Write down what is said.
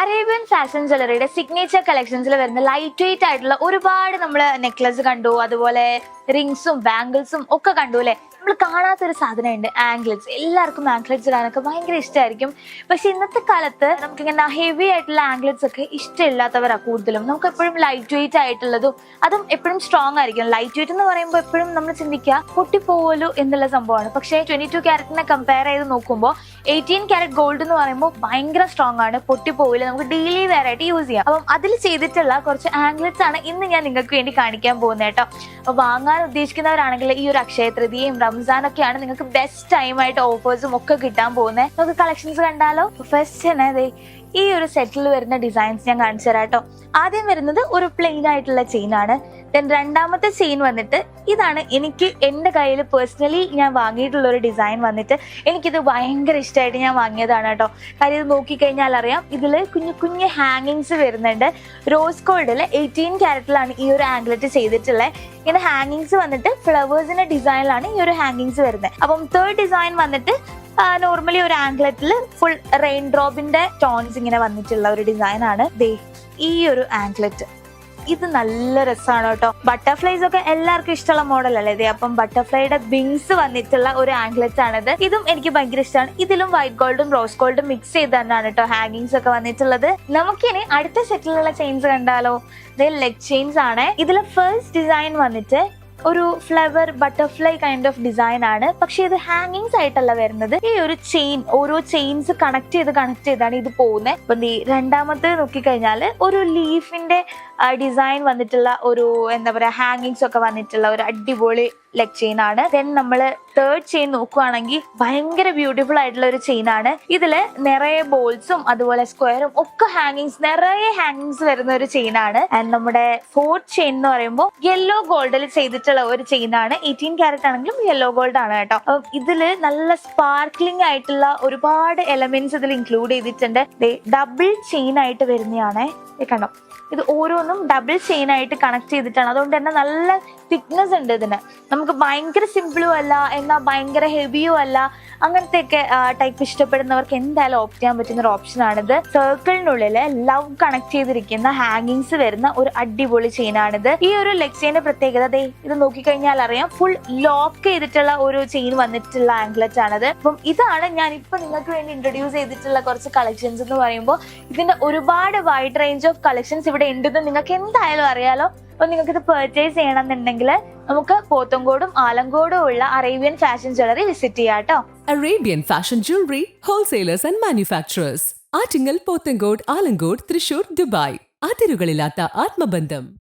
Arabian fashion ജ്വല്ലറിയുടെ signature കളക്ഷൻസിൽ വരുന്ന ലൈറ്റ് വെയിറ്റ് ആയിട്ടുള്ള ഒരുപാട് നമ്മൾ നെക്ലസ് കണ്ടു. അതുപോലെ റിങ്സും ബാംഗിൾസും ഒക്കെ കണ്ടു അല്ലെ? നമ്മൾ കാണാത്തൊരു സാധനമുണ്ട് ആംഗ്ലറ്റ്സ് എല്ലാവർക്കും ആംഗ്ലറ്റ്സ് ഇടാനൊക്കെ ഭയങ്കര ഇഷ്ടമായിരിക്കും പക്ഷെ ഇന്നത്തെ കാലത്ത് നമുക്ക് നമുക്കിങ്ങനെ ഹെവി ആയിട്ടുള്ള ആംഗ്ലറ്റ്സ് ഒക്കെ ഇഷ്ടമില്ലാത്തവരാണ് കൂടുതലും. നമുക്ക് എപ്പോഴും ലൈറ്റ് വെയിറ്റ് ആയിട്ടുള്ളതും അതും എപ്പോഴും സ്ട്രോങ് ആയിരിക്കും. ലൈറ്റ് വെയിറ്റ് എന്ന് പറയുമ്പോൾ എപ്പോഴും നമ്മൾ ചിന്തിക്കുക പൊട്ടിപ്പോവലോ എന്നുള്ള സംഭവമാണ്. പക്ഷേ ട്വന്റി ടു ക്യാരറ്റിനെ കമ്പയർ ചെയ്ത് നോക്കുമ്പോൾ എയ്റ്റീൻ ക്യാരറ്റ് ഗോൾഡ് എന്ന് പറയുമ്പോൾ ഭയങ്കര സ്ട്രോങ് ആണ്. പൊട്ടിപ്പോവില്ല. നമുക്ക് ഡെയിലി വെയർ ആയിട്ട് യൂസ് ചെയ്യാം. അപ്പം അതിൽ ചെയ്തിട്ടുള്ള കുറച്ച് ആംഗ്ലറ്റ്സ് ആണ് ഇന്ന് ഞാൻ നിങ്ങൾക്ക് വേണ്ടി കാണിക്കാൻ പോകുന്നത് കേട്ടോ. വാങ്ങാൻ ഉദ്ദേശിക്കുന്നവരാണെങ്കിൽ ഈ ഒരു അക്ഷയ തൃതീയയും റംസാനൊക്കെയാണ് നിങ്ങൾക്ക് ബെസ്റ്റ് ടൈം ആയിട്ട് ഓഫേഴ്സും ഒക്കെ കിട്ടാൻ പോകുന്നത് നമുക്ക് കളക്ഷൻസ് കണ്ടാലോ? ഫസ്റ്റ് തന്നെ ഈ ഒരു സെറ്റിൽ വരുന്ന ഡിസൈൻസ് ഞാൻ കാണിച്ചു തരാം കേട്ടോ ആദ്യം വരുന്നത് ഒരു പ്ലെയിൻ ആയിട്ടുള്ള ചെയിൻ ആണ്. ദെൻ രണ്ടാമത്തെ ചെയിൻ വന്നിട്ട് ഇതാണ് എനിക്ക് എന്റെ കയ്യിൽ പേഴ്സണലി ഞാൻ വാങ്ങിയിട്ടുള്ള ഒരു ഡിസൈൻ വന്നിട്ട് എനിക്കിത് ഭയങ്കര ഇഷ്ടമായിട്ട് ഞാൻ വാങ്ങിയതാണ് കേട്ടോ കാര്യം ഇത് നോക്കിക്കഴിഞ്ഞാൽ അറിയാം ഇതിൽ കുഞ്ഞു കുഞ്ഞു ഹാങ്ങിങ്സ് വരുന്നുണ്ട്. റോസ് ഗോൾഡിൽ എയ്റ്റീൻ ക്യാരറ്റിലാണ് ഈ ഒരു ആംഗ്ലറ്റ് ചെയ്തിട്ടുള്ളത് ഇങ്ങനെ ഹാങ്ങിങ്സ് വന്നിട്ട് ഫ്ലവേഴ്സിന്റെ ഡിസൈനിലാണ് ഈ ഒരു ഹാങ്ങിങ്സ് വരുന്നത്. അപ്പം തേർഡ് ഡിസൈൻ വന്നിട്ട് നോർമലി ഒരു ആംഗ്ലറ്റിൽ ഫുൾ റെയിൻ ഡ്രോപ്പിന്റെ ടോൺസ് ഇങ്ങനെ വന്നിട്ടുള്ള ഒരു ഡിസൈൻ ആണ് ദേ ഈ ഒരു ആംഗ്ലറ്റ് ഇത് നല്ല രസമാണ് കേട്ടോ. ബട്ടർഫ്ലൈസ് ഒക്കെ എല്ലാവർക്കും ഇഷ്ടമുള്ള മോഡൽ അല്ലേ ഇത് അപ്പം ബട്ടർഫ്ലൈയുടെ വിങ്സ് വന്നിട്ടുള്ള ഒരു ആംഗ്ലറ്റ് ആണിത് ഇതും എനിക്ക് ഭയങ്കര ഇഷ്ടമാണ്. ഇതിലും വൈറ്റ് ഗോൾഡും റോസ് ഗോൾഡും മിക്സ് ചെയ്ത് തന്നെയാണ് കേട്ടോ ഹാങ്ങിങ്സ് ഒക്കെ വന്നിട്ടുള്ളത്. നമുക്കിനി അടുത്ത സെറ്റിലുള്ള ചെയിൻസ് കണ്ടാലോ? ഇത് ലെഗ് ചെയിൻസ് ആണ്. ഇതിൽ ഫസ്റ്റ് ഡിസൈൻ വന്നിട്ട് ഒരു flower butterfly kind of design ആണ്. പക്ഷെ ഇത് ഹാങ്ങിങ്സ് ആയിട്ടല്ല വരുന്നത്. ഈ ഒരു ചെയിൻ ഓരോ ചെയിൻസ് കണക്ട് ചെയ്ത് കണക്ട് ചെയ്താണ് ഇത് പോകുന്നത്. അപ്പൊ ഈ രണ്ടാമത്തെ നോക്കിക്കഴിഞ്ഞാൽ ഒരു ലീഫിന്റെ ഡിസൈൻ വന്നിട്ടുള്ള ഒരു എന്താ പറയാ ഹാങ്ങിങ്സ് ഒക്കെ വന്നിട്ടുള്ള ഒരു അടിപൊളി ലെഗ് ചെയിൻ ആണ്. ദെൻ നമ്മൾ തേർഡ് ചെയിൻ നോക്കുവാണെങ്കിൽ ഭയങ്കര ബ്യൂട്ടിഫുൾ ആയിട്ടുള്ള ഒരു ചെയിൻ ആണ്. ഇതിൽ നിറയെ ബോൾസും അതുപോലെ സ്ക്വയറും ഒക്കെ ഹാങ്ങിങ്സ് നിറയെ ഹാങ്ങിങ്സ് വരുന്ന ഒരു ചെയിൻ ആണ്. ആൻഡ് നമ്മുടെ ഫോർത്ത് ചെയിൻ എന്ന് പറയുമ്പോൾ യെല്ലോ ഗോൾഡിൽ ചെയ്തിട്ടുള്ള ഒരു ചെയിൻ ആണ്. എയ്റ്റീൻ ക്യാരറ്റ് ആണെങ്കിലും യെല്ലോ ഗോൾഡ് ആണ് കേട്ടോ. അപ്പം ഇതിൽ നല്ല സ്പാർക്ലിംഗ് ആയിട്ടുള്ള ഒരുപാട് എലമെന്റ്സ് ഇതിൽ ഇൻക്ലൂഡ് ചെയ്തിട്ടുണ്ട്. ഡബിൾ ചെയിൻ ആയിട്ട് വരുന്നതാണ് കണ്ടോ? ഇത് ഓരോന്നും ഡബിൾ ചെയിൻ ആയിട്ട് കണക്ട് ചെയ്തിട്ടാണ്. അതുകൊണ്ട് തന്നെ നല്ല തിക്നെസ് ഉണ്ട് ഇതിന്. നമുക്ക് ഭയങ്കര സിമ്പിളും അല്ല എന്നാൽ ഭയങ്കര ഹെവിയും അല്ല. അങ്ങനത്തെ ഒക്കെ ടൈപ്പ് ഇഷ്ടപ്പെടുന്നവർക്ക് എന്തായാലും ഓപ്റ്റ് ചെയ്യാൻ പറ്റുന്ന ഒരു ഓപ്ഷൻ ആണിത്. സർക്കിളിനുള്ളിൽ ലവ് കണക്ട് ചെയ്തിരിക്കുന്ന ഹാങ്ങിങ്സ് വരുന്ന ഒരു അടിപൊളി ചെയിൻ ആണിത്. ഈ ഒരു ലെഗ് ചെയിന്റെ പ്രത്യേകത അതെ ഇത് നോക്കിക്കഴിഞ്ഞാൽ അറിയാം ഫുൾ ലോക്ക് ചെയ്തിട്ടുള്ള ഒരു ചെയിൻ വന്നിട്ടുള്ള ആംഗ്ലറ്റ് ആണത്. അപ്പം ഇതാണ് ഞാൻ ഇപ്പൊ നിങ്ങൾക്ക് വേണ്ടി ഇൻട്രൊഡ്യൂസ് ചെയ്തിട്ടുള്ള കുറച്ച് കളക്ഷൻസ് എന്ന് പറയുമ്പോൾ ഇതിന്റെ ഒരുപാട് വൈഡ് റേഞ്ച് ഓഫ് കളക്ഷൻസ് ഇവിടെ ഉണ്ടെന്ന് നിങ്ങൾക്ക് എന്തായാലും അറിയാലോ. അപ്പൊ നിങ്ങൾക്ക് ഇത് പർച്ചേസ് ചെയ്യണമെന്നുണ്ടെങ്കിൽ നമുക്ക് പോത്തങ്കോടും ആലങ്കോടും ഉള്ള അറേബ്യൻ ഫാഷൻ ജ്വല്ലറി വിസിറ്റ് ചെയ്യാം കേട്ടോ Arabian fashion jewellery wholesalers and manufacturers Attingal Pothencode Alamcode Thrissur Dubai. അതിരുകളില്ലാത്ത ആത്മബന്ധം.